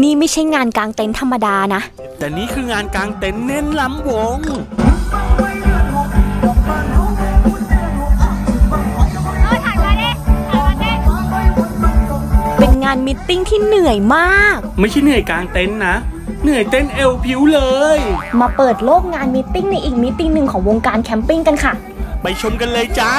นี่ไม่ใช่งานกลางเต็นท์ธรรมดานะ แต่นี่คืองานกลางเต็นท์เน้นล้ำวง เป็นงานมิทติ้งที่เหนื่อยมาก ไม่ใช่เหนื่อยกลางเต็นท์นะ เหนื่อยเต้นเอวผิวเลย มาเปิดโลกงานมิทติ้งในอีกมิทติ้งหนึ่งของวงการแคมปิ้งกันค่ะ ไปชมกันเลยจ้า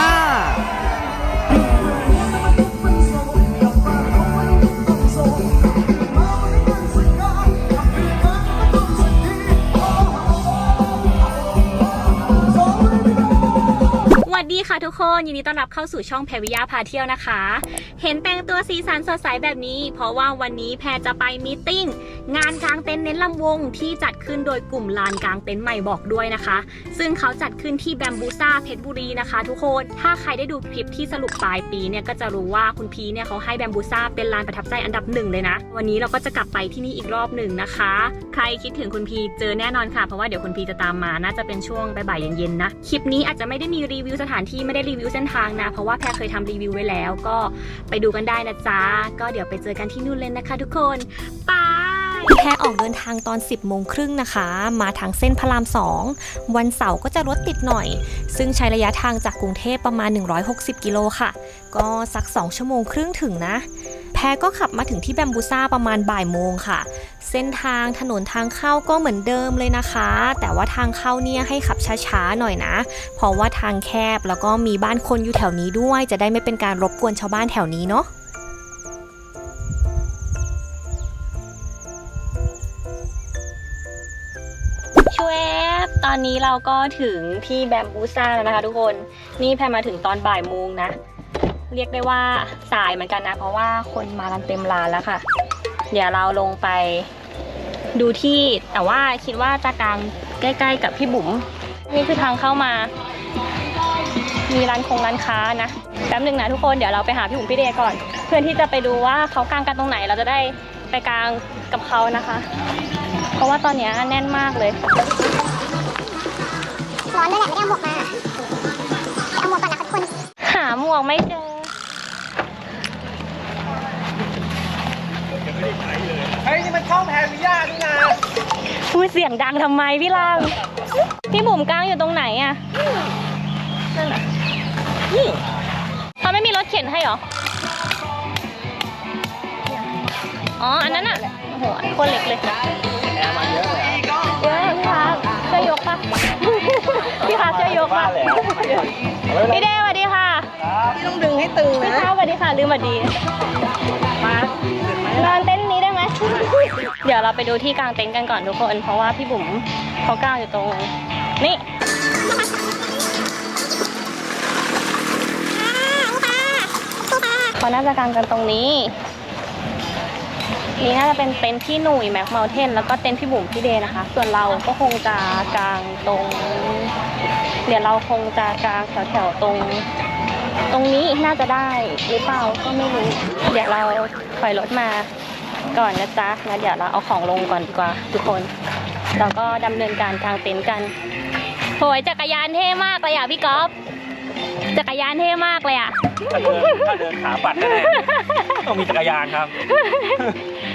สวัสดีค่ะทุกคนยินดีต้อนรับเข้าสู่ช่องแพรวิยาพาเที่ยวนะคะ เห็นแต่งตัวสีสันสดใสแบบนี้ เพราะว่าวันนี้แพรจะไปมีตติ้งงานกลางเต็นท์เน้นลำวงที่จัดขึ้นโดยกลุ่มลานกลางเต็นท์ใหม่บอกด้วยนะคะ ซึ่งเขาจัดขึ้นที่แบมบูซ่าเพชรบุรีนะคะ ทุกคนถ้าใครได้ดูคลิปที่สรุปปลายปีเนี่ยก็จะรู้ว่าคุณพีเนี่ยเขาให้แบมบูซ่าเป็นลานประทับใจอันดับหนึ่งเลยนะ วันนี้เราก็จะกลับไปที่นี่อีกรอบหนึ่งนะคะ ใครคิดถึงคุณพีเจอแน่นอนค่ะเพราะว่าเดี๋ยวคุณพีจะตามมาน่าจะเป็นช่วงบ่ายๆเย็นๆนะคลิปนี้อาจจะไม่ได้มีรีวิวสถานที่ไม่ได้รีวิวเส้นทางนะ เพราะว่าแพรเคยทำรีวิวไว้แล้ว ก็ไปดูกันได้นะจ๊ะ ก็เดี๋ยวไปเจอกันที่นู่นเลยนะคะ ทุกคนไปแพรออกเดินทางตอน 10โมงครึ่งนะคะ มาทางเส้นพระราม 2 วันเสาร์ก็จะรถติดหน่อย ซึ่งใช้ระยะทางจากกรุงเทพประมาณ 160 กิโลค่ะ ก็สัก 2 ชั่วโมงครึ่งถึงนะ รก็ขับมาถึงที่แบมบูซ่าประมาณบ่ายโมงค่ะ เส้นทางถนนทางเข้าก็เหมือนเดิมเลยนะคะ แต่ว่าทางเข้าเนี่ยให้ขับช้าๆหน่อยนะ เพราะว่าทางแคบแล้วก็มีบ้านคนอยู่แถวนี้ด้วย จะได้ไม่เป็นการรบกวนชาวบ้านแถวนี้เนาะช่วยตอนนี้เราก็ถึงที่แบมบูซ่าแล้วนะคะทุกคน นี่แพรมาถึงตอนบ่ายโมงนะ เรียกได้ว่าสายเหมือนกันนะ เพราะว่าคนมากันเต็มร้านแล้วค่ะ เดี๋ยวเราลงไปดูที่แต่ว่าคิดว่าจะกลางใกล้ ๆ กับพี่บุ๋มนี่คือทางเข้ามา มีร้านคงร้านค้านะแป๊บหนึ่งนะทุกคนเดี๋ยวเราไปหาพี่บุ๋มพี่เดย์ก่อน เพื่อที่จะไปดูว่าเขากางกันตรงไหนเราจะได้ไปกางกับเขานะคะ เพราะว่าตอนเนี้ยแน่นมากเลยร้อนด้วยแหละไม่ได้เอาหมวกมาไปเอาหมวกก่อนนะคะทุกคน หาหมวกไม่เจอ เฮ้ย นี่ มันช่องแพรวิยานี่นะพูดเสียงดังทำไมพี่ลางพี่บุ๋มกลางอยู่ตรงไหนอะนั่นน่ะเขาไม่มีรถเข็นให้เหรอ อ๋อ อันนั้นอะโอ้โหคนเล็กเลยเยอะเลยเยอะพี่พักช่วยยกปะพี่พักช่วยยกปะพี่เด้สวัสดีค่ะ พี่ต้องดึงให้ตึงพี่นะพักสวัสดีค่ะลืมสวัสดี มานอนเต็นนี้ได้ไหม เดี๋ยวเราไปดูที่กลางเต็นท์กันก่อนทุกคน เพราะว่าพี่บุ๋มเขากลางอยู่ตรงนี่เขาน่าจะกางกันตรงนี้ นี่น่าจะเป็นเต็นท์พี่หนุ่ยแม็กเมลเทนแล้วก็เต็นท์พี่บุ๋มพี่เดย์นะคะ ส่วนเราก็คงจะกางตรง เดี๋ยวเราคงจะกางแถวๆตรงตรงนี้น่าจะได้หรือเปล่าก็ไม่รู้ เดี๋ยวเราถอยรถมา ก่อนนะจ๊ะแล้วเดี๋ยวเราเอาของลงก่อนดีกว่า ทุกคน เราก็ดำเนินการกางเต็นท์กันโหยจักรยานเท่มากเลยอะพี่ก๊อฟจักรยานเท่มากเลยอะถ้าเดินถ้าเดินขาปัดแน่ๆต้องมีจักรยานครับ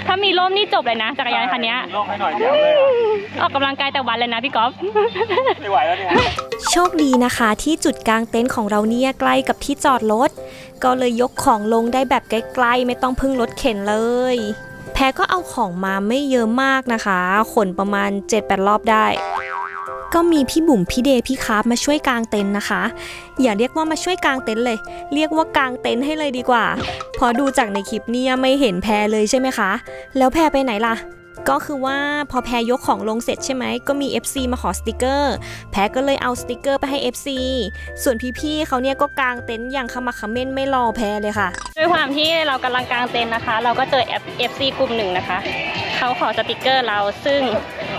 ถ้ามีร่มนี่จบเลยนะจักรยานคันเนี้ยลอกให้หน่อยเดี๋ยวเลยอะออกกำลังกายแต่วันเลยนะพี่ก๊อฟไม่ไหวแล้วเนี่ยโชคดีนะคะที่จุดกลางเต็นท์ของเราเนี่ยใกล้กับที่จอดรถ ก็เลยยกของลงได้แบบใกล้ๆไม่ต้องพึ่งรถเข็นเลยแพรก็เอาของมาไม่เยอะมากนะคะขนประมาณ 7-8 รอบได้ ก็มีพี่บุ๋มพี่เดย์พี่คาร์ฟมาช่วยกางเต็นท์นะคะ อย่าเรียกว่ามาช่วยกางเต็นท์เลย เรียกว่ากางเต็นท์ให้เลยดีกว่า พอดูจากในคลิปเนี่ยไม่เห็นแพรเลยใช่ไหมคะ แล้วแพรไปไหนล่ะ ก็คือว่าพอแพรยกของลงเสร็จใช่ไหม ก็มี FC มาขอสติกเกอร์ แพ้ก็เลยเอาสติกเกอร์ไปให้ FC ส่วนพี่ๆเขาเนี่ยก็กางเต็นท์อย่างขมักเขม้นไม่รอแพ้เลยค่ะ ด้วยความที่เรากำลังกางเต็นท์นะคะ เราก็เจอ FC กลุ่มหนึ่งนะคะ เขาขอสติกเกอร์เราซึ่ง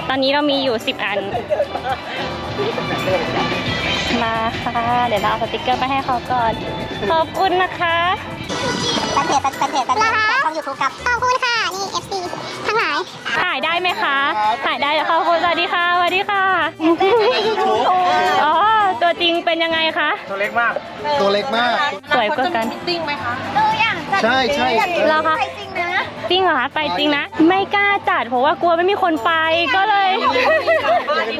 ตอนนี้เรามีอยู่ 10 อัน มาค่ะ เดี๋ยวเราเอาสติกเกอร์ไปให้เขาก่อน ขอบคุณนะคะ แฟนเพจแฟนเพจแฟนเพจช่องยูทูบครับ ขอบคุณค่ะนี่ FC ทั้งหลายถ่ายได้ไหมคะถ่ายได้ขอบคุณสวัสดีค่ะสวัสดีค่ะอ๋อตัวจริงเป็นยังไงคะ ตัวเล็กมาก ตัวเล็กมาก สวยกว่ากันมิทติ้งไหมคะดูอย่างใช่ใช่เหรอคะจริงนะจริงเหรอคะไปจริงนะ ไม่กล้าจัดเพราะว่ากลัวไม่มีคนไปก็เลย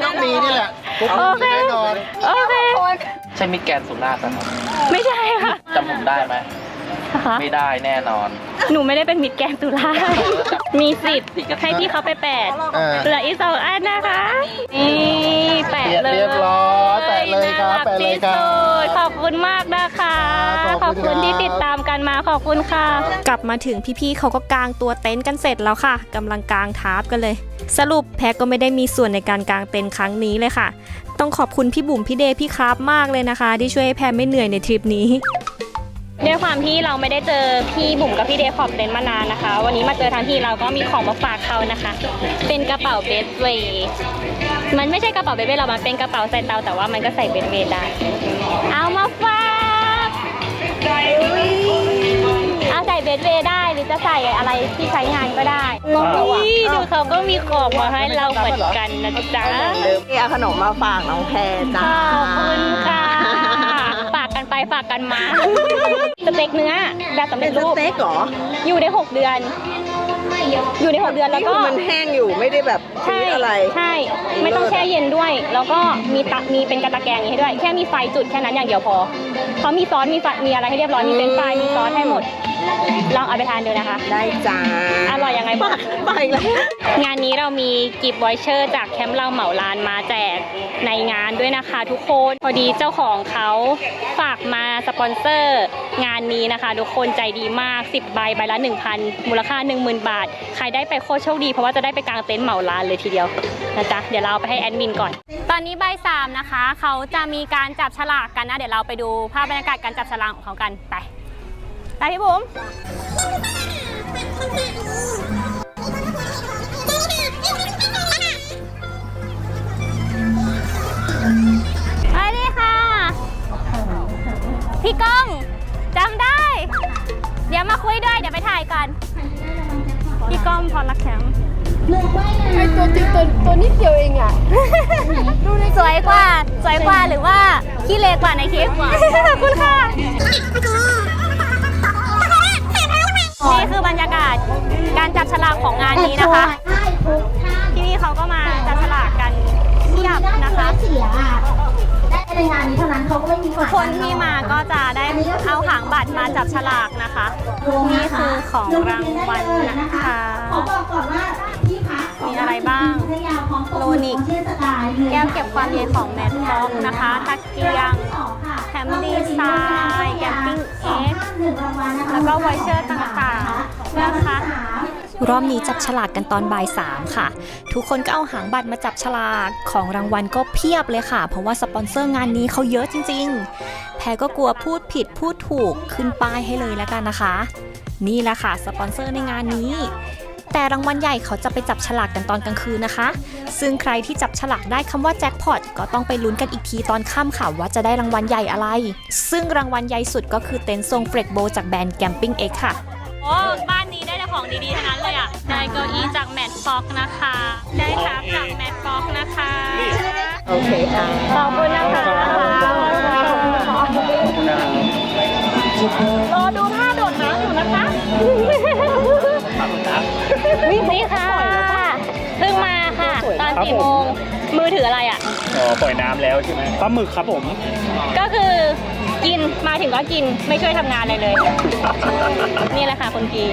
ต้องมีนี่แหละทุกคโอนเคมีแน่นอนโอเคใช่มิตรแกรนด์สุราษฎร์นะครับไม่ใช่ค่ะจำผมได้ไหมนะ คะ ไม่ได้แน่นอน หนูไม่ได้เป็นมิตรแกรนด์ตุลา มีสิทธิ์ให้พี่เขาไปแปดเออ เหลืออีกสองอันนะคะ นี่แปะเลยเรียบร้อยแปะเลยครับน่ารักแปะเลยครับที่สุดขอบคุณมากนะคะขอบคุณครับที่ติดตามกันมาขอบคุณค่ะ กลับมาถึงพี่ๆเขาก็กางตัวเต็นท์กันเสร็จแล้วค่ะกำลังกางทาร์ปกันเลย สรุปแพ็กก็ไม่ได้มีส่วนในการกางเต็นท์ครั้งนี้เลยค่ะ ต้องขอบคุณพี่บุ๋มพี่เดย์พี่ครับมากเลยนะคะ ที่ช่วยให้แพรไม่เหนื่อยในทริปนี้ ด้วยความที่เราไม่ได้เจอพี่บุ๋มกับพี่เดย์ขอบเต็นท์มานานนะคะ วันนี้มาเจอทั้งทีเราก็มีของมาฝากเขานะคะ เป็นกระเป๋าเบสเวย์มันไม่ใช่กระเป๋าเบสเวย์เรามันเป็นกระเป๋าใส่เตาแต่ว่ามันก็ใส่เบสเวย์ได้ เอามาฝากเอาใส่เบสเวย์ได้หรือจะใส่อะไรที่ใช้งานก็ได้นี่ดูเขาก็มีของมาให้เราเหมือนกันนะจ๊ะเดิมเอาขนมมาฝากน้องแพรจ้าขอบคุณค่ะ ฝากกันไปฝากกันมา สเต็กเนื้อแบบสำเป็เร็นจสรูปเต็กเหรออยู่ได้ 6 เดือน อยู่ได้6เดือนแล้วนี่ก็คือมันแห้งอยู่ไม่ได้แบบชีใช่วิตอะไร ใช่ ไม่ต้องแช่เย็นด้วย แล้วก็มีตะมีเป็นกระตะแกรงอย่างนี้ให้ด้วย แค่มีไฟจุดแค่นั้นอย่างเดียวพอเขามีซอสมีไฟมีอะไรให้เรียบร้อยมีเป็นไฟรายมีซอสให้หมด ลองเอาไปทานดูนะคะ ได้จ้าอร่อยยังไงบ้างไปแล้วงานนี้เรามีกิฟต์วอยเชอร์จากแคมป์เราเหมาลานมาแจกในงานด้วยนะคะ ทุกคนพอดีเจ้าของเขาฝากมาสปอนเซอร์ งานนี้นะคะ ทุกคนใจดีมาก 10ใบใบละ 1,000 มูลค่า 10,000 บาท ใครได้ไปโคตรโชคดีเพราะว่าจะได้ไปกางเต็นท์เหมาลานเลยทีเดียวนะจ๊ะเดี๋ยวเราเอาไปให้แอดมินก่อน ตอนนี้ใบสามนะคะ เขาจะมีการจับฉลากกันนะเดี๋ยวเราไปดูภาพบรรยากาศการจับฉลากของเขากันไป ไปพี่บุ๋มสวัสดีค่ะ พี่ก้องจำได้ เดี๋ยวมาคุยด้วย เดี๋ยวไปถ่ายกัน พี่ก้องพรลักแข็งไอตัวจริงตัวตัวนิดเดียวเองอะ สวยกว่า สวยกว่าหรือว่าขี้เล็กกว่าในคลิปขอบคุณค่ะ นี่คือบรรยากาศการจับฉลากของงานนี้นะคะ ที่นี่เขาก็มาจับฉลากกันเทียบนะคะเสียอะได้ในงานนี้เท่านั้นเขาก็ไม่มีทุกคนที่มาก็จะได้เอาหางบัตรมาจับฉลากนะคะนี่คือของรางวัลนะคะขอบอกก่อนว่าที่พักมีอะไรบ้างพยาพร้อมโลนิกเชื่อสกายแก้วเก็บความเย็นของแมทฟ็อกนะคะตะเกียง แคมดีไซน์แกมปิ้งเอ็กซ์แล้วก็ไวเชอร์ต่างๆนะคะรอบนี้จับฉลากกันตอนบ่ายสามค่ะ ทุกคนก็เอาหางบัตรมาจับฉลากของรางวัลก็เพียบเลยค่ะ เพราะว่าสปอนเซอร์งานนี้เขาเยอะจริง ๆ แพรก็กลัวพูดผิดพูดถูกขึ้นป้ายให้เลยแล้วกันนะคะ นี่แหละค่ะสปอนเซอร์ในงานนี้ แต่รางวัลใหญ่เขาจะไปจับฉลากกันตอนกลางคืนนะคะ ซึ่งใครที่จับฉลากได้คำว่าแจ็คพอตก็ต้องไปลุ้นกันอีกทีตอนค่ำค่ะว่าจะได้รางวัลใหญ่อะไร ซึ่งรางวัลใหญ่สุดก็คือเต็นท์ทรงเฟรกโบจากแบรนด์แกมปิ้งเอ็กค่ะโอ้บ้านนี้ได้แต่ของดีๆทั้งนั้นเลยอะ ได้เก้าอี้จากแมทฟ็อกนะคะ ได้ทับจากแมทฟ็อกนะคะ โอเคค่ะ ขอบคุณนะคะรอดู ตอนสี่โมงมือถืออะไรอะ อ๋อปล่อยน้ำแล้วใช่ไหมปลาหมึกครับผม ก็คือกินมาถึงก็กินไม่ช่วยทำงานอะไรเลย นี่แหละค่ะคุณกี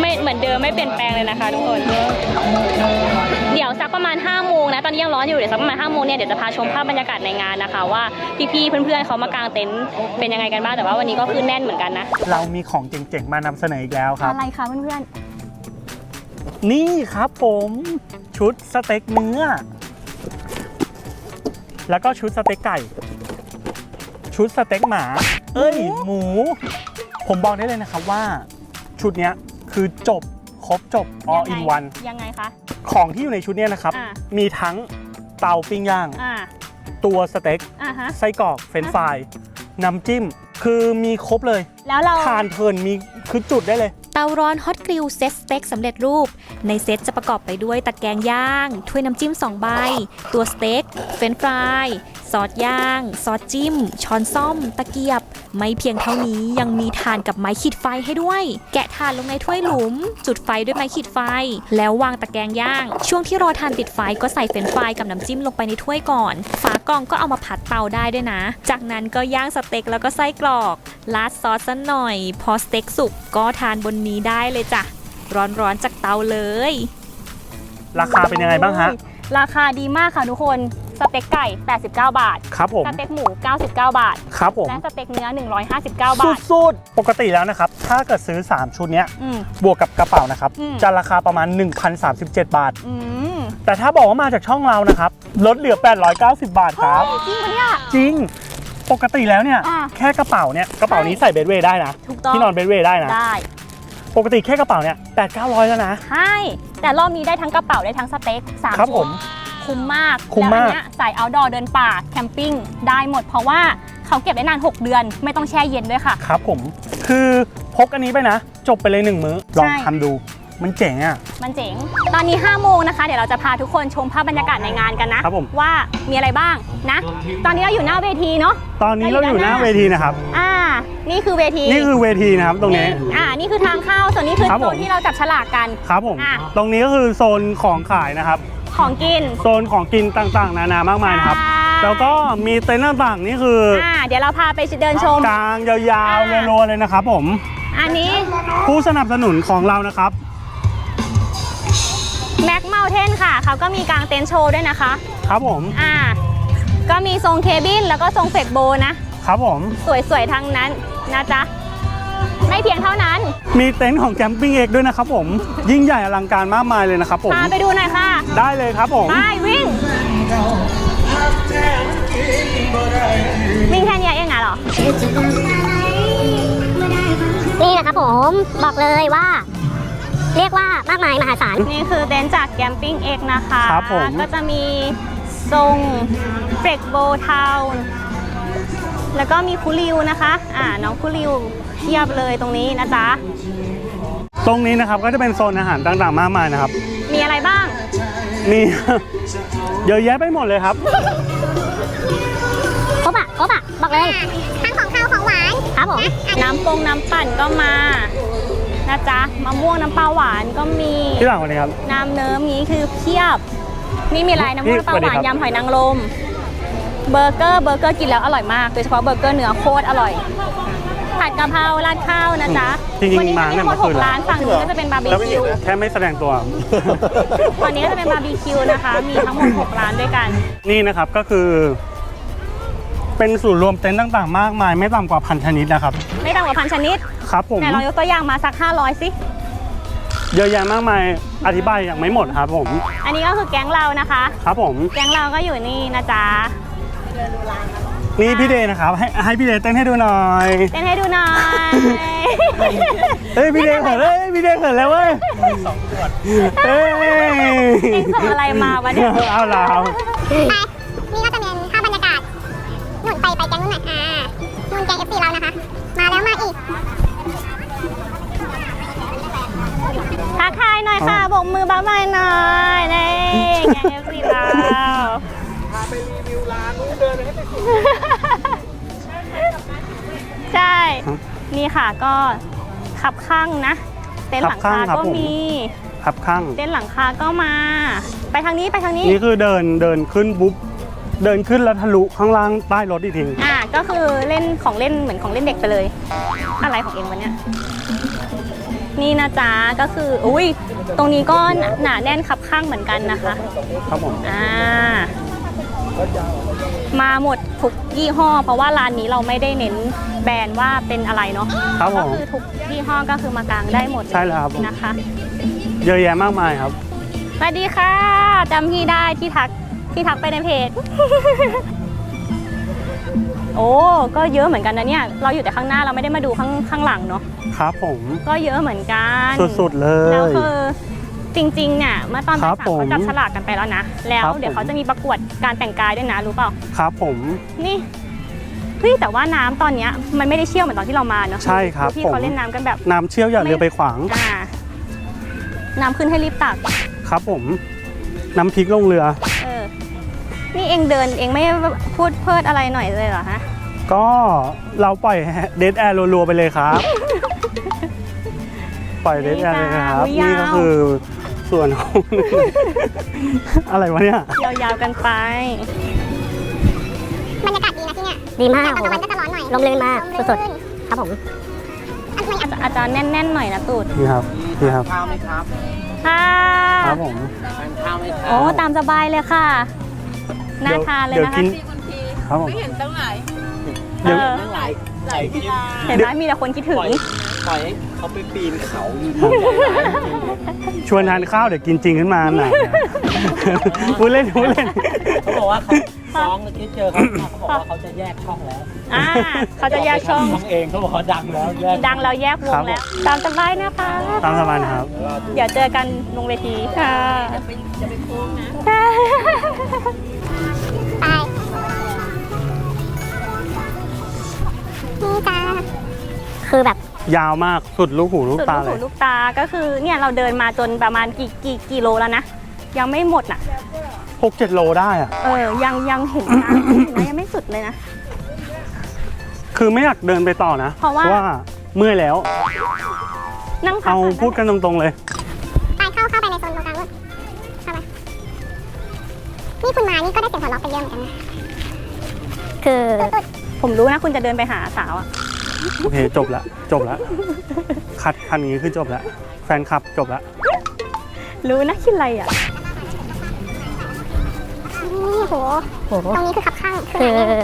ไม่เหมือนเดิมไม่เปลี่ยนแปลงเลยนะคะทุกคน เดี๋ยวสักประมาณ5้าโมงนะตอนนี้ยังร้อนอยู่เดี๋ยวสักประมาณ5้าโมงเนี่ยเดี๋ยวจะพาชมภาพบรรยากาศในงานนะคะ ว่าพี่ๆเพื่อนๆเขามากางเต็นท์เป็นยังไงกันบ้างแต่ว่าวันนี้ก็คือแน่นเหมือนกันนะเรามีของเจ๋งๆ มานำเสนออีกแล้วครับ อะไรคะเพื่อนนี่ครับผม ชุดสเต็กเนื้อ แล้วก็ชุดสเต็กไก่ ชุดสเต็กหมา เอ้ย หมู ผมบอกได้เลยนะครับว่า ชุดเนี้ยคือจบครบจบๆ all in one ยังไงคะ ของที่อยู่ในชุดเนี้ยนะครับ อ่ามีทั้งเตาปิ้งย่าง อ่า ตัวสเต็กอ่าฮะ ไส้กรอกเฟรนช์ฟรายน้ำจิ้ม คือมีครบเลย แล้วเรา ทานเพลินมีคือจุดได้เลย เตาร้อนฮอตกริลเซตสเต็กสำเร็จรูป ในเซตจะประกอบไปด้วยตะแกรงย่าง ถ้วยน้ำจิ้ม 2 ใบ ตัวสเต็ก เฟรนฟราย ซอสย่าง ซอสจิ้ม ช้อนซ่อม ตะเกียบ ไม่เพียงเท่านี้ยังมีถ่านกับไม้ขีดไฟให้ด้วย แกะถ่านลงในถ้วยหลุม จุดไฟด้วยไม้ขีดไฟ แล้ววางตะแกรงย่าง ช่วงที่รอถ่านติดไฟก็ใส่เฟรนฟรายกับน้ำจิ้มลงไปในถ้วยก่อนฝา กล่องก็เอามาผัดเตาได้ด้วยนะ จากนั้นก็ย่างสเต็กแล้วก็ไส้กรอกราดซอสสักหน่อย พอสเต็กสุกก็ทานบนนี้ได้เลยจ้ะ ร้อนๆจากเตาเลย ราคาเป็นยังไงบ้างฮะ ราคาดีมากค่ะทุกคนสเต็กไก่ 89 บาท ครับผม สเต็กหมู 99 บาท ครับผม และสเต็กเนื้อ 159 บาท สุดๆ ปกติแล้วนะครับ ถ้าเกิดซื้อ 3 ชุดเนี้ยอืมบวกกับกระเป๋านะครับอืมจะราคาประมาณ 1,037 บาทอืม แต่ถ้าบอกว่ามาจากช่องเรานะครับ ลดเหลือ 890 บาทครับจริงปะเนี่ย จริง ปกติแล้วเนี่ย อะแค่กระเป๋าเนี่ย กระเป๋านี้ใส่เบดเวย์ได้นะ ถูกต้อง ที่นอนเบดเวย์ได้นะ ได้ ปกติแค่กระเป๋าเนี่ย8 900แล้วนะใช่แต่รอบนี้ได้ทั้งกระเป๋าได้ทั้งสเต็กสามครับผมคุ้มมากคุ้มมาก แล้วอันเนี้ยใส่เอาดอเดินป่าแคมปิ้งได้หมด เพราะว่าเขาเก็บได้นาน 6 เดือน ไม่ต้องแช่เย็นด้วยค่ะ ครับผม คือพกอันนี้ไปนะ จบไปเลยหนึ่งมื้อ ลองใช่ทำดู มันเจ๋งอะ มันเจ๋ง ตอนนี้5โมงนะคะ เดี๋ยวเราจะพาทุกคนชมภาพบรรยากาศในงานกันนะ ครับผม ว่ามีอะไรบ้างนะ ตอนนี้เราอยู่หน้าเวทีเนาะ ตอนนี้เราอยู่หน้าเวทีนะครับ อ่า นี่คือเวที นี่คือเวทีนะครับตรงนี้ อ่า นี่คือทางเข้า ส่วนนี้คือครับโซผม นที่เราจับฉลากกัน ครับผม อะ ตรงนี้ก็คือโซนของขายนะครับ ของกิน โซนของกินต่างๆ นานามากมายนะครับ ใช่ แล้วก็มีเต็นท์ต่างๆ นี่คืออ่า เดี๋ยวเราพาไปเดินชม กลางยาวๆอ่ารัวๆ เลยนะครับผม อันนี้ผู้สนับสนุนของเรานะครับ แม็กเมลเทนค่ะเขาก็มีกางเต็นท์โชว์ด้วยนะคะ ครับผม อ่า ก็มีทรงเคบินแล้วก็ทรงเฟกโบนะ ครับผม สวยๆทั้งนั้นนะจ๊ะ ไม่เพียงเท่านั้น มีเต็นท์ของแคมปิ้งเอกด้วยนะครับผม ยิ่งใหญ่อลังการมากมายเลยนะครับผม พาไปดูหน่อยค่ะ ได้เลยครับผม ไปวิ่ง วิ่งแค่เนี้ยเองอะเหรอ นี่นะครับผม บอกเลยว่า เรียกว่ามากมายมหาศาล นี่คือเต็นท์จากแกมปิ้งเอกนะคะ ครับผม ก็จะมีทรงเฟกโบทาวแล้วก็มีคุริวนะคะ อ่าน้องคุริวเทียบเลยตรงนี้นะจ๊ะ ตรงนี้นะครับก็จะเป็นโซนอาหารต่างๆมากมายนะครับ มีอะไรบ้าง มี เยอะแยะไปหมดเลยครับ ครบอะ ครบอะ บอกเลย ทั้งของข้าวของหวาน ครับผม น้ำปงน้ำปั่นก็มา นะจ๊ะมะม่วงน้ำปลาหวานก็มีที่หลังวันนี้ครับ น้ำเนิ้มนี้คือเพียบ นี่มีอะไรน้ำมันำปลาหวานสวัสดีครับยำหอยนางรมเบอร์เกอร์เบอร์เกอร์กินแล้วอร่อยมากโดยเฉพาะเบอร์เกอร์เนื้อโคตรอร่อยผัดกะเพราราดข้าวนะจ๊ะจริงๆวันี้มามีเนี่ยทั้งหมดเมื่อคืน6ร้านฝั่งนู้นก็จะเป็นบาร์บีคิวแค่ไม่แสดงตัวฝั่งนี้ก็จะเป็นบาร์บีคิวนะคะ มีทั้งหมด6ร้านด้วยกัน นี่นะครับก็คือ เป็นศูนย์รวมเต็นท์ต่างๆ มากมาย ไม่ต่ำกว่าพันชนิดนะครับ ไม่ต่ำกว่าพันชนิด ครับผม ไหนลองยกตัวอย่างมาสัก 500 สิ เยอะแยะมากมาย อธิบายอย่างไม่หมดครับผม อันนี้ก็คือแก๊งเรานะคะ ครับผม แก๊งเราก็อยู่นี่นะจ๊ะ นี่พี่เดย์นะครับ ให้ให้พี่เดย์เต้นให้ดูหน่อยเต้นให้ดูหน่อย เฮ้ยพี่เดย์เขินเลยพี่เดย์เขินแล้วเว้ยสองขวดเฮ้ยเอ็งส่งอะไรมาวะเนี่ย เอาลาวไายหน่อยค่ะโบกมือบ๊ายบายหน่อยนี่แกงเอฟซีเราพาไปรีวิวร้านนู้นเดินให้ไปใช่ นี่ค่ะก็ขับข้างนะ เต็นท์หลังคาก็มีครับข้าง เต็นท์หลังคาก็มา ไปทางนี้ไปทางนี้ นี่คือเดินเดินขึ้นปุ๊บเดินขึ้นแล้วทะลุข้างล่างใต้รถอีกทีอ่าก็คือเล่นของเล่นเหมือนของเล่นเด็กไปเลย อะไรของเองวะเนี่ย นี่นะจ๊ะก็คืออุ้ยตรงนี้ก็หนาแน่นขับข้างเหมือนกันนะคะครับผมอ่ามาหมดทุกยี่ห้อ เพราะว่าร้านนี้เราไม่ได้เน้นแบรนด์ว่าเป็นอะไรเนาะครับผก็มคือทุกยี่ห้อก็คือมากางได้หมดใช่แล้วครับผมนะคะเยอะแยะมากมายครับ สวัสดีค่ะจำพี่ได้ที่ทักที่ทักไปในเพจ โอ้ก็เยอะเหมือนกันนะเนี่ย เราอยู่แต่ข้างหน้าเราไม่ได้มาดูข้างข้างหลังเนาะ ครับผม ก็เยอะเหมือนกันสุดๆเลแล้วย คือจริงๆเนี่ยเมื่อตอนคบ่ารัยบสามเขาผมจับฉลากกันไปแล้วนะ แล้วครับเดี๋ยวผม เขาจะมีประกวดการแต่งกายด้วยนะรู้เปล่า ครับผม นี่เฮ้ยแต่ว่าน้ำตอนเนี้ยมันไม่ได้เชี่ยวเหมือนตอนที่เรามาเนอะใช่ครับที่ผม เขาเล่นน้ำกันแบบน้ำเชี่ยวอย่าเรือไปขวาง อ่าน้ำขึ้นให้รีบตัก ครับผม น้ำพริกลงเรือ เออ นี่เองเดินเองไม่พูดเพิดอะไรหน่อยเลยเหรอฮะ ก็เราปล่อยเดทแอร์รัวๆไปเลยครับ ปล่อยเดทแอร์เลยครับอุ๊ยยาวนี่ก็คือส่วนของ อะไรวะเนี่ย ยาวๆกันไป บรรยากาศดีนะที่เนี่ยดีมากตอนกลางวันก็จะร้อนหน่อยลมลื่นมากลมสุดลื่นๆครับผมอันนี้อาจอาจารย์แน่นๆหน่อยนะตูดนี่ครับ นี่ครับ ข้าวไหมครับค่ะครับผมทานข้าวไหมครัโอ้ตามสบายเลยค่ะ น่าทานเลยดี๋วนะคะ กิครับผม ไม่เห็นตั้งไหนเออ หลาย หลายคลิปเห็นไหมมีแต่คนคิดถึง ปล่อยปล่อยให้เขาไปปีนเขาอยู่ชวนทานข้าวเดี๋ยวกินจริงขึ้นมาหน่อยพูดเล่นพูดเล่น เขาบอกว่าเขาน้องเมื่อกี้เจอเขาเขาบอกว่าเขาจะแยกช่องแล้วอ่าเขาจะแยกช่องช่องเองเขาบอกเขาดังแล้วแยกดังแล้วแยกวครังบแล้ว ตามสบายนะคะ ตามสบายนะครับ เดี๋ยวเจอกันลงเวทีค่ะไปนี่ จ้าคือแบบยาวมากสุดลูกหูลูกสุดตาลูกเลหูย ลูกตาก็คือเนี่ยเราเดินมาจนประมาณกี่กี่กิโลแล้วนะ ยังไม่หมดน่ะหกเจ็ดโลได้อะเออ ยังยังเห็นทางเห็นไหมยังไม่สุดเลยนะ คือไม่อยากเดินไปต่อนะเพราะว่า เมื่อยแล้ว นั่งพักเอาก่นพูดกันตรงๆเลย ไปเข้าเข้าไปในโซนตรงกลางนู่นเข้ามานี่คุณมานี่ก็ได้เสียงหัวเราะไปเยอะเหมือนกันนะคือ ผมรู้นะคุณจะเดินไปหาสาวอะโอเคจบละจบละคัดคันนี้คือจบละแฟนคลับจบละรู้นะคิดอะไรอะนี่โหโหตรงนี้คือขับข้างคือคือ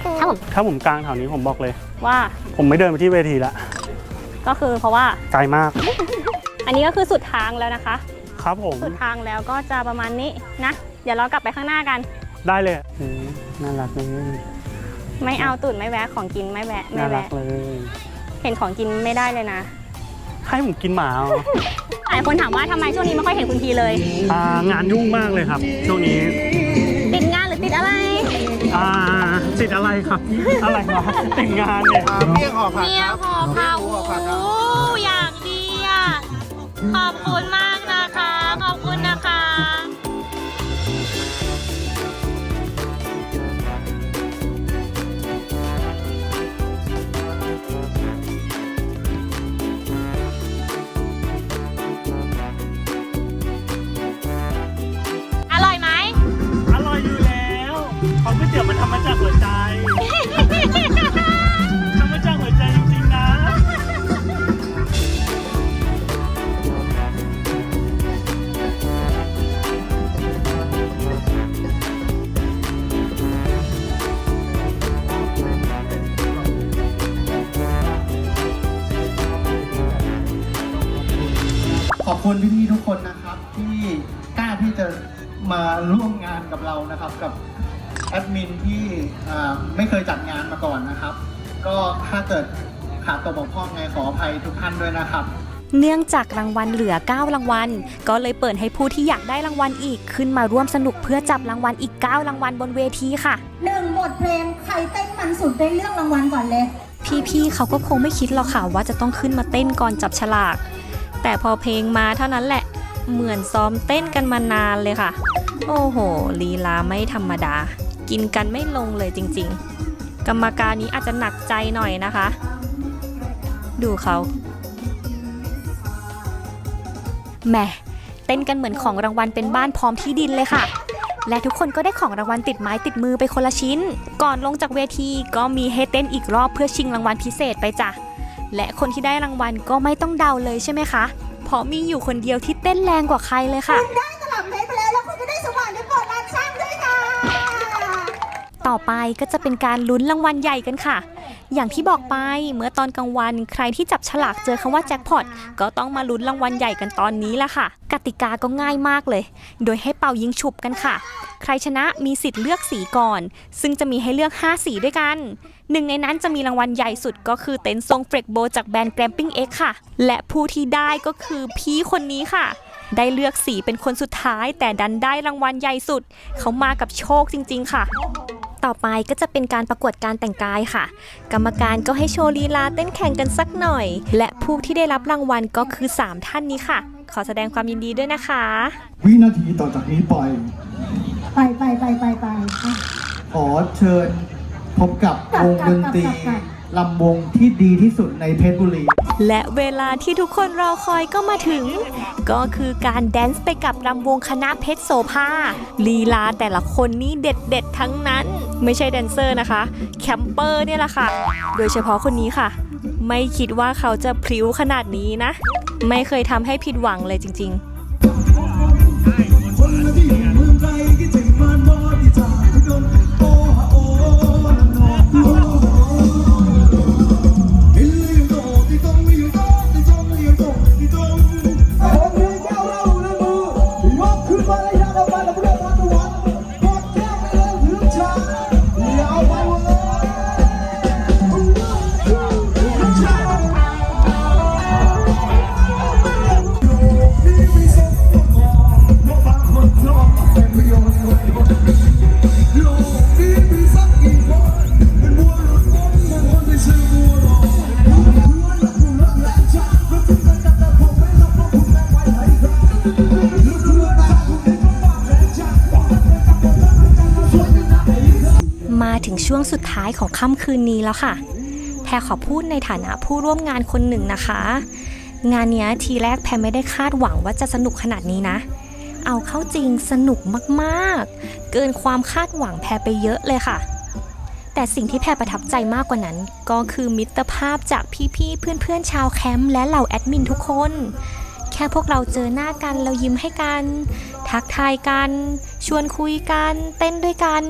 คือถ้าผมถ้าผมกลางแถวนี้ผมบอกเลย ว่าผมไม่เดินไปที่เวทีละก็คือเพราะว่าไกลมาก อันนี้ก็คือสุดทางแล้วนะคะ ครับผมสุดทางแล้วก็จะประมาณนี้นะ เดี๋ยวเรากลับไปข้างหน้ากัน ได้เลยอืมน่ารักเลย ไม่เอาตุ่นไม่แวะของกินไม่แวะไม่น่ารักแวะเลยเห็นของกินไม่ได้เลยนะ ให้ผมกินหมาเหรอหลายคนถามว่าทำไมช่วงนี้ไม่ค่อยเห็นคุณทีเลย อ่างานยุ่งมากเลยครับ ช่วงนี้ติดงานหรือติดอะไร อ่าติดอะไรครับอะไรวะติดงานเนี่ยอ่าเมี่ยงห่อผักเมียครับ ขอเผาเมี่ยงห่อผักครับอย่างดีอะ ขอบคุณมาก จากหัวใจทำมาจากหัวใจจริงๆนะ ขอบคุณพี่ๆทุกคนนะครับ ที่กล้าที่จะมาร่วมงานกับเรานะครับ กับ แอดมินที่อ่าไม่เคยจัดงานมาก่อนนะครับ ก็ถ้าเกิดขาดตัวบกพร่องไงขออภัยทุกท่านด้วยนะครับเนื่องจากรางวัลเหลือ 9 รางวัล ก็เลยเปิดให้ผู้ที่อยากได้รางวัลอีก ขึ้นมาร่วมสนุกเพื่อจับรางวัลอีก 9 รางวัลบนเวทีค่ะหนึ่งบทเพลงใครเต้นมันสุดได้เรื่องรางวัลก่อนเลย พี่ๆเขาก็คงไม่คิดหรอกค่ะว่าจะต้องขึ้นมาเต้นก่อนจับฉลาก แต่พอเพลงมาเท่านั้นแหละ เหมือนซ้อมเต้นกันมานานเลยค่ะ โอ้โหลีลาไม่ธรรมดา กินกันไม่ลงเลยจริง ๆ กรรมการนี้อาจจะหนักใจหน่อยนะคะ ดูเขาแหมเต้นกันเหมือนของรางวัลเป็นบ้านพร้อมที่ดินเลยค่ะ และทุกคนก็ได้ของรางวัลติดไม้ติดมือไปคนละชิ้น ก่อนลงจากเวทีก็มีให้เต้นอีกรอบเพื่อชิงรางวัลพิเศษไปจ้ะ และคนที่ได้รางวัลก็ไม่ต้องเดาเลยใช่ไหมคะ เพราะมีอยู่คนเดียวที่เต้นแรงกว่าใครเลยค่ะ ต่อไปก็จะเป็นการลุ้นรางวัลใหญ่กันค่ะ อย่างที่บอกไปเมื่อตอนกลางวันใครที่จับฉลากเจอคำว่าแจ็คพอตก็ต้องมาลุ้นรางวัลใหญ่กันตอนนี้ละค่ะ กติกาก็ง่ายมากเลย โดยให้เป่ายิงฉุบกันค่ะ ใครชนะมีสิทธิ์เลือกสีก่อน ซึ่งจะมีให้เลือก 5 สีด้วยกัน หนึ่งในนั้นจะมีรางวัลใหญ่สุดก็คือเต็นท์ทรงเฟรกโบจากแบรนด์แกรมปิ้งเอ็กค่ะ และผู้ที่ได้ก็คือพี่คนนี้ค่ะได้เลือกสีเป็นคนสุดท้ายแต่ดันได้รางวัลใหญ่สุด เขามากับโชคจริง ๆ ค่ะ ต่อไปก็จะเป็นการประกวดการแต่งกายค่ะ กรรมการก็ให้โชว์ลีลาเต้นแข่งกันสักหน่อย และผู้ที่ได้รับรางวัลก็คือ 3 ท่านนี้ค่ะ ขอแสดงความยินดีด้วยนะคะ วินาทีต่อจากนี้ไปไปไปไปไปไปอะขอเชิญพบกับกลับวงดนตรี กลับกลับล ลำวงที่ดีที่สุดในเพชรบุรี และเวลาที่ทุกคนรอคอยก็มาถึง ก็คือการแดนซ์ไปกับรำวงคณะเพชรโสภาลีลาแต่ละคนนี่เด็ดเด็ดๆทั้งนั้น ไม่ใช่แดนเซอร์นะคะ แคมเปอร์เนี่ยแหละค่ะ โดยเฉพาะคนนี้ค่ะ ไม่คิดว่าเขาจะพริ้วขนาดนี้นะ ไม่เคยทำให้ผิดหวังเลยจริง ๆ มา ค่ำคืนนี้แล้วค่ะ แพรขอพูดในฐานะผู้ร่วมงานคนหนึ่งนะคะ งานนี้ทีแรกแพรไม่ได้คาดหวังว่าจะสนุกขนาดนี้นะ เอาเข้าจริงสนุกมากๆ เกินความคาดหวังแพรไปเยอะเลยค่ะ แต่สิ่งที่แพรประทับใจมากกว่านั้น ก็คือมิตรภาพจากพี่ๆเพื่อนๆชาวแคมป์และเหล่าแอดมินทุกคน แค่พวกเราเจอหน้ากันเรายิ้มให้กัน ทักทายกัน ชวนคุยกัน เต้นด้วยกัน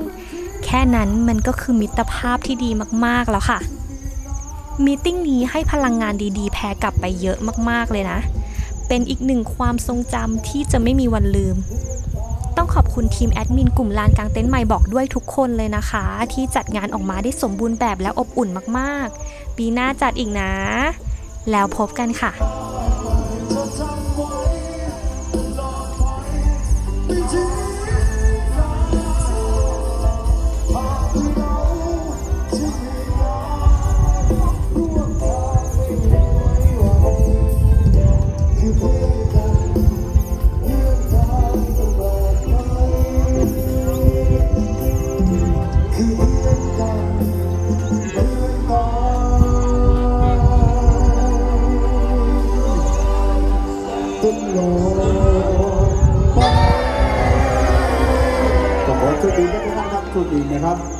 แค่นั้นมันก็คือมิตรภาพที่ดีมากๆแล้วค่ะมีติ้งนี้ให้พลังงานดีๆ แพรกลับไปเยอะมากๆเลยนะ เป็นอีกหนึ่งความทรงจำที่จะไม่มีวันลืม ต้องขอบคุณทีมแอดมินกลุ่มลานกลางเต็นท์ใหม่บอกด้วยทุกคนเลยนะคะ ที่จัดงานออกมาได้สมบูรณ์แบบและอบอุ่นมากๆ ปีหน้าจัดอีกนะ แล้วพบกันค่ะ คดีทุกท่านครับคุณดีนะครับ